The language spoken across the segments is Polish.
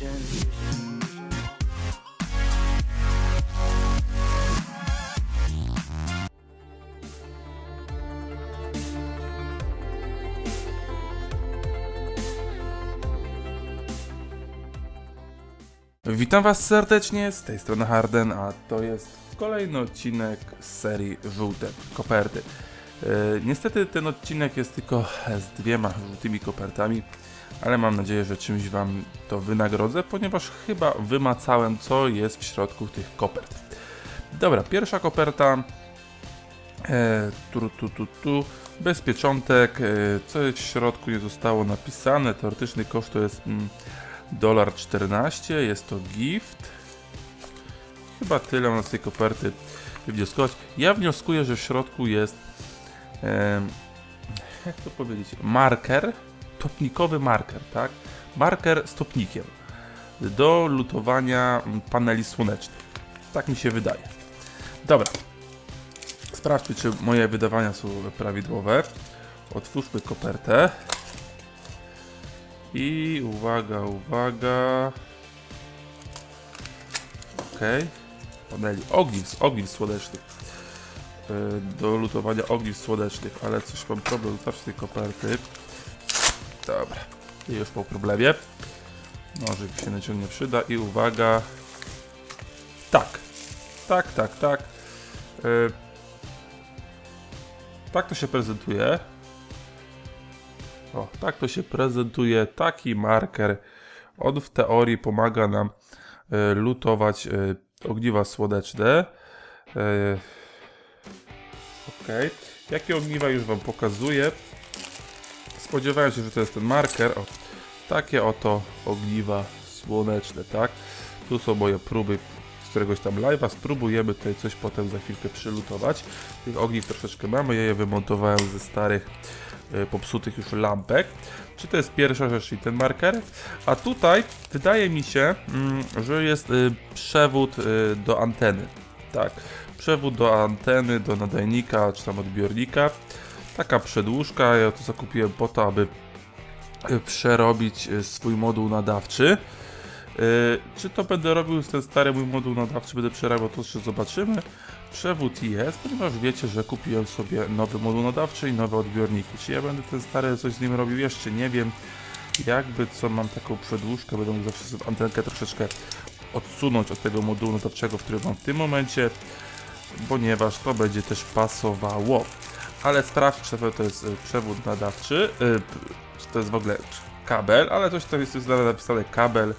Witam Was serdecznie, z tej strony Harden, a to jest kolejny odcinek z serii Żółte Koperty. E, niestety ten odcinek jest tylko z dwiema żółtymi kopertami, ale mam nadzieję, że czymś Wam to wynagrodzę, ponieważ chyba wymacałem, co jest w środku tych kopert. Dobra, pierwsza koperta. E, tu, tu, tu, tu. Bez pieczątek, e, co jest w środku nie zostało napisane. Teoretyczny koszt to jest mm, dolar 14, jest to gift. Chyba tyle mam z tej koperty wnioskować. Ja wnioskuję, że w środku jest em, jak to powiedzieć, marker, topnikowy marker, tak? Marker z topnikiem do lutowania paneli słonecznych. Tak mi się wydaje. Dobra. Sprawdźmy, czy moje wydawania są prawidłowe. Otwórzmy kopertę. I uwaga, uwaga. Ok. Paneli ogniw, ogniw słonecznych. Yy, Do lutowania ogniw słonecznych, ale coś mam problem zawsze tej koperty. Dobra. Już po problemie. Nożyk się naciągnie przyda i uwaga. Tak. Tak, tak, tak. Yy, tak to się prezentuje. O, tak to się prezentuje. Taki marker. On w teorii pomaga nam e, lutować e, ogniwa słoneczne. Ok. Jakie ogniwa już Wam pokazuję. Spodziewałem się, że to jest ten marker. O, takie oto ogniwa słoneczne, tak? Tu są moje próby z któregoś tam live'a. Spróbujemy tutaj coś potem za chwilkę przylutować. Tych ogniw troszeczkę mamy. Ja je wymontowałem ze starych e, popsutych już lampek. Czy to jest pierwsza rzecz, czyli ten marker? A tutaj wydaje mi się, mm, że jest y, przewód y, do anteny. Tak, przewód do anteny, do nadajnika, czy tam odbiornika. Taka przedłużka, ja to zakupiłem po to, aby y, przerobić y, swój moduł nadawczy. Y, Czy to będę robił z ten stary mój moduł nadawczy, będę przerabiał, to jeszcze zobaczymy. Przewód jest, ponieważ wiecie, że kupiłem sobie nowy moduł nadawczy i nowe odbiorniki. Czy ja będę ten stary coś z nim robił? Jeszcze nie wiem. Jakby co, mam taką przedłużkę, będę mógł zawsze antenkę troszeczkę odsunąć od tego modułu nadawczego, który mam w tym momencie, ponieważ to będzie też pasowało. Ale sprawdź, czy to jest y, przewód nadawczy, y, czy to jest w ogóle kabel, ale coś tam jest, jest napisane kabel.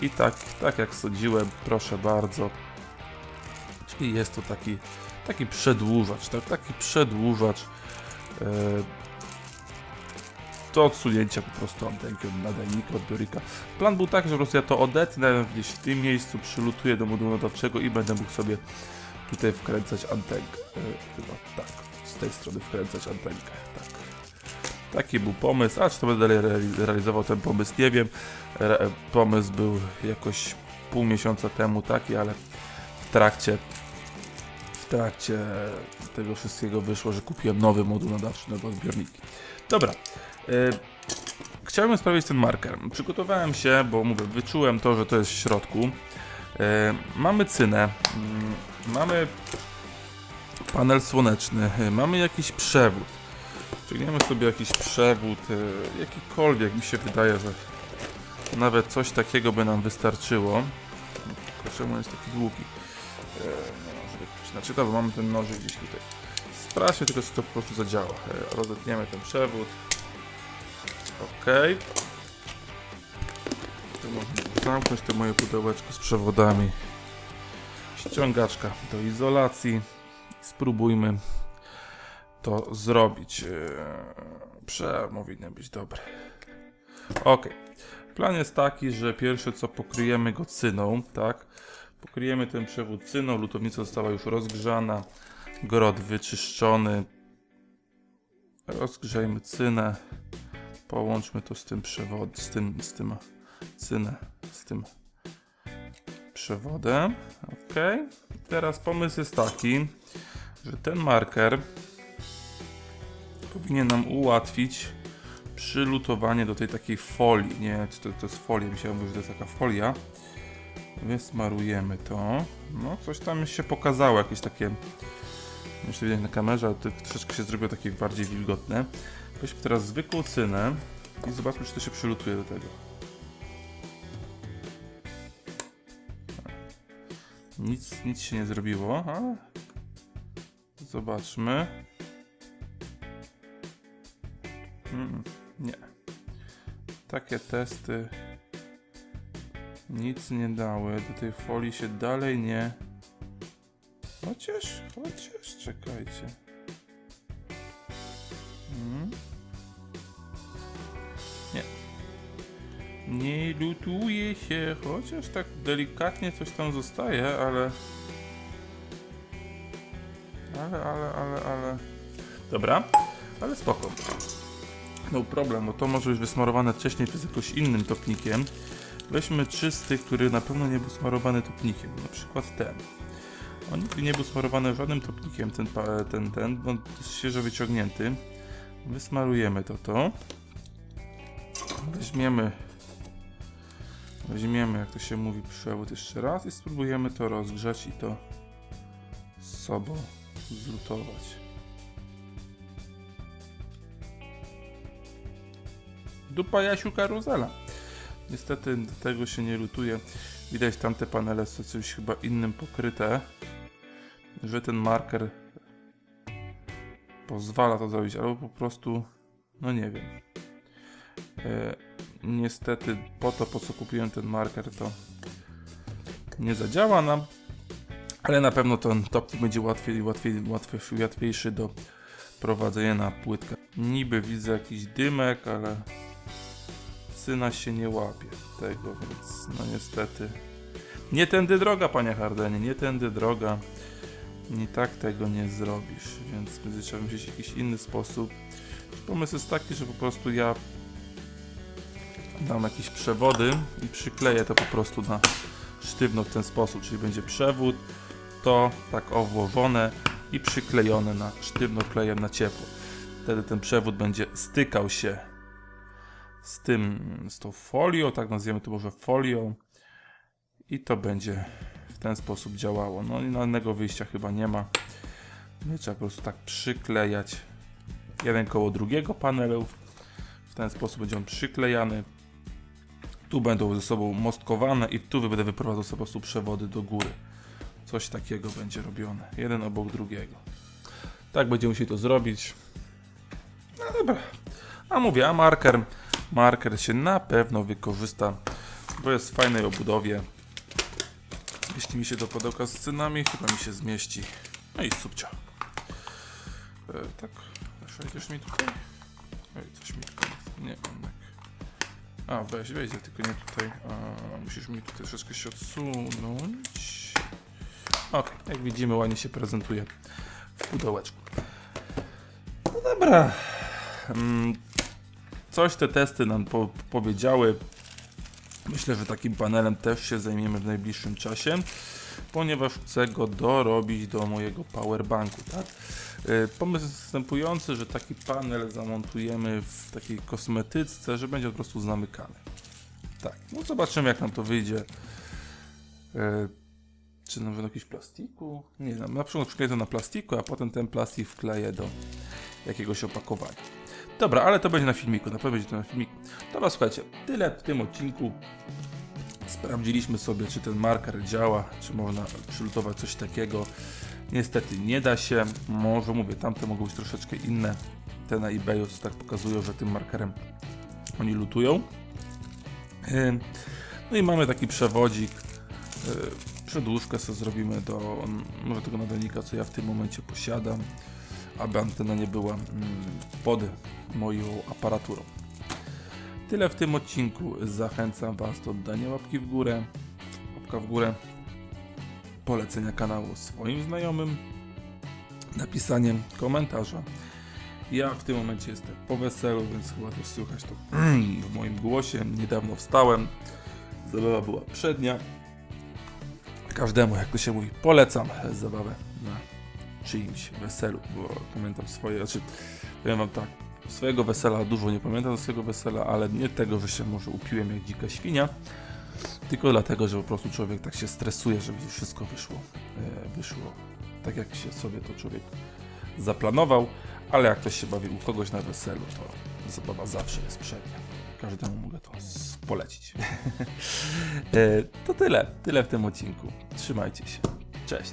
I tak, tak jak sądziłem, proszę bardzo. Czyli jest to taki, taki przedłużacz, tak, taki przedłużacz e, do odsunięcia po prostu antenki od nadajnika, odbiornika. Plan był taki, że po prostu ja to odetnę gdzieś w tym miejscu, przylutuję do modułu nadawczego i będę mógł sobie tutaj wkręcać antenkę. E, chyba tak, z tej strony wkręcać antenkę, tak. Taki był pomysł, a czy to będę dalej reali- realizował ten pomysł, nie wiem. Re- pomysł był jakoś pół miesiąca temu taki, ale w trakcie w trakcie tego wszystkiego wyszło, że kupiłem nowy moduł nadawczy, nowe odbiorniki. Dobra. y, chciałem sprawdzić ten marker. Przygotowałem się, bo mówię, wyczułem to, że to jest w środku. Y, mamy cynę, mm, mamy panel słoneczny, y, mamy jakiś przewód. Ciągniemy sobie jakiś przewód, y, jakikolwiek, mi się wydaje, że nawet coś takiego by nam wystarczyło. Tylko czemu jest taki długi? E, nożyk. Znaczy dobra, mamy ten nożyk gdzieś tutaj. Sprawdźmy tylko, czy to po prostu zadziała. E, Rozetniemy ten przewód. Ok. Zamknąć to moje pudełeczko z przewodami. Ściągaczka do izolacji. Spróbujmy to zrobić. E, Przerw powinny być dobre. Ok. Plan jest taki, że pierwsze co pokryjemy go cyną, tak? Pokryjemy ten przewód cyną, lutownica została już rozgrzana, grot wyczyszczony. Rozgrzejmy cynę, połączmy to z tym przewodem, z tym, z tym cynę, z tym przewodem. Ok. Teraz pomysł jest taki, że ten marker powinien nam ułatwić przylutowanie do tej takiej folii. Nie, czy to, to jest folia, myślałem, że to jest taka folia. Wysmarujemy to. No, coś tam się pokazało, jakieś takie. Jeszcze widać na kamerze, ale to troszeczkę się zrobiło takie bardziej wilgotne. Weźmy teraz zwykłą cynę i zobaczmy, czy to się przylutuje do tego. Nic, nic się nie zrobiło, ale zobaczmy. Mm, nie. Takie testy nic nie dały. Do tej folii się dalej nie. Chociaż, chociaż, czekajcie. Nie lutuje się, chociaż tak delikatnie coś tam zostaje, ale. Ale, ale, ale, ale. Dobra, ale spoko. No problem, bo to może być wysmarowane wcześniej przez jakoś innym topnikiem. Weźmy czysty, który na pewno nie był smarowany topnikiem, na przykład ten. On nigdy nie był smarowany żadnym topnikiem, ten, ten, ten, on jest świeżo wyciągnięty. Wysmarujemy to, to. Weźmiemy, weźmiemy, jak to się mówi, przewód jeszcze raz i spróbujemy to rozgrzać i to z sobą zlutować. Dupa Jasiu karuzela. Niestety do tego się nie lutuje. Widać tamte panele są czymś chyba innym pokryte, że ten marker pozwala to zrobić, albo po prostu, no nie wiem. E, niestety po to, po co kupiłem ten marker, to nie zadziała nam, ale na pewno ten topnik będzie łatwiej, łatwiej, łatwiej, łatwiejszy do prowadzenia na płytkę. Niby widzę jakiś dymek, ale syna się nie łapie tego, więc no niestety. Nie tędy droga, panie Hardenie, nie tędy droga. Nie tak tego nie zrobisz, więc będzie trzeba wymyślić jakiś inny sposób. Pomysł jest taki, że po prostu ja dam jakieś przewody i przykleję to po prostu na sztywno w ten sposób, czyli będzie przewód, to tak owłożone i przyklejone na sztywno klejem na ciepło. Wtedy ten przewód będzie stykał się z tym, z tą folią, tak nazwiemy to może folią i to będzie w ten sposób działało. No i innego wyjścia chyba nie ma. Nie trzeba po prostu tak przyklejać jeden koło drugiego panelu. W ten sposób będzie on przyklejany. Tu będą ze sobą mostkowane i tu będę wyprowadzał sobie po prostu przewody do góry. Coś takiego będzie robione. Jeden obok drugiego. Tak będziemy musieli to zrobić. No dobra. A mówię, a marker marker się na pewno wykorzysta, bo jest w fajnej obudowie. Jeśli mi się to pudełka z cynami, chyba mi się zmieści. No i subcia. E, tak, wejdziesz mi tutaj? Coś mi tutaj, nie. A, weź, wejdzie, tylko nie tutaj. A, musisz mi tutaj troszeczkę się odsunąć. Ok, jak widzimy, ładnie się prezentuje w pudełeczku. No dobra. Mm, Coś te testy nam po powiedziały. Myślę, że takim panelem też się zajmiemy w najbliższym czasie, ponieważ chcę go dorobić do mojego powerbanku. Tak? Yy, Pomysł jest następujący, że taki panel zamontujemy w takiej kosmetyczce, że będzie po prostu zamykany. Tak, no zobaczymy jak nam to wyjdzie. Yy, Czy nam jakiś plastiku? Nie wiem, na przykład przykleję to na plastiku, a potem ten plastik wkleję do jakiegoś opakowania. Dobra, ale to będzie na filmiku, na pewno będzie to na filmiku. Dobra, słuchajcie, tyle w tym odcinku. Sprawdziliśmy sobie, czy ten marker działa, czy można przylutować coś takiego. Niestety nie da się. Może mówię, tamte mogą być troszeczkę inne. Te na eBayu tak pokazują, że tym markerem oni lutują. No i mamy taki przewodzik. Yy, Przedłużkę sobie zrobimy do może tego nadajnika, co ja w tym momencie posiadam aby antena nie była mm, pod moją aparaturą. Tyle w tym odcinku. Zachęcam Was do oddania łapki w górę, łapka w górę, polecenia kanału swoim znajomym, napisaniem komentarza. Ja w tym momencie jestem po weselu, więc chyba też słychać to w moim głosie. Niedawno wstałem, zabawa była przednia. Każdemu, jak to się mówi, polecam zabawę na czyimś weselu, bo pamiętam swoje, znaczy powiem wam tak, swojego wesela dużo nie pamiętam swojego wesela, ale nie tego, że się może upiłem jak dzika świnia, tylko dlatego, że po prostu człowiek tak się stresuje, żeby wszystko wyszło, e, wyszło tak, jak się sobie to człowiek zaplanował, ale jak ktoś się bawi u kogoś na weselu, to zabawa zawsze jest przednia. Każdemu mogę to polecić. E, to tyle, tyle w tym odcinku. Trzymajcie się. Cześć.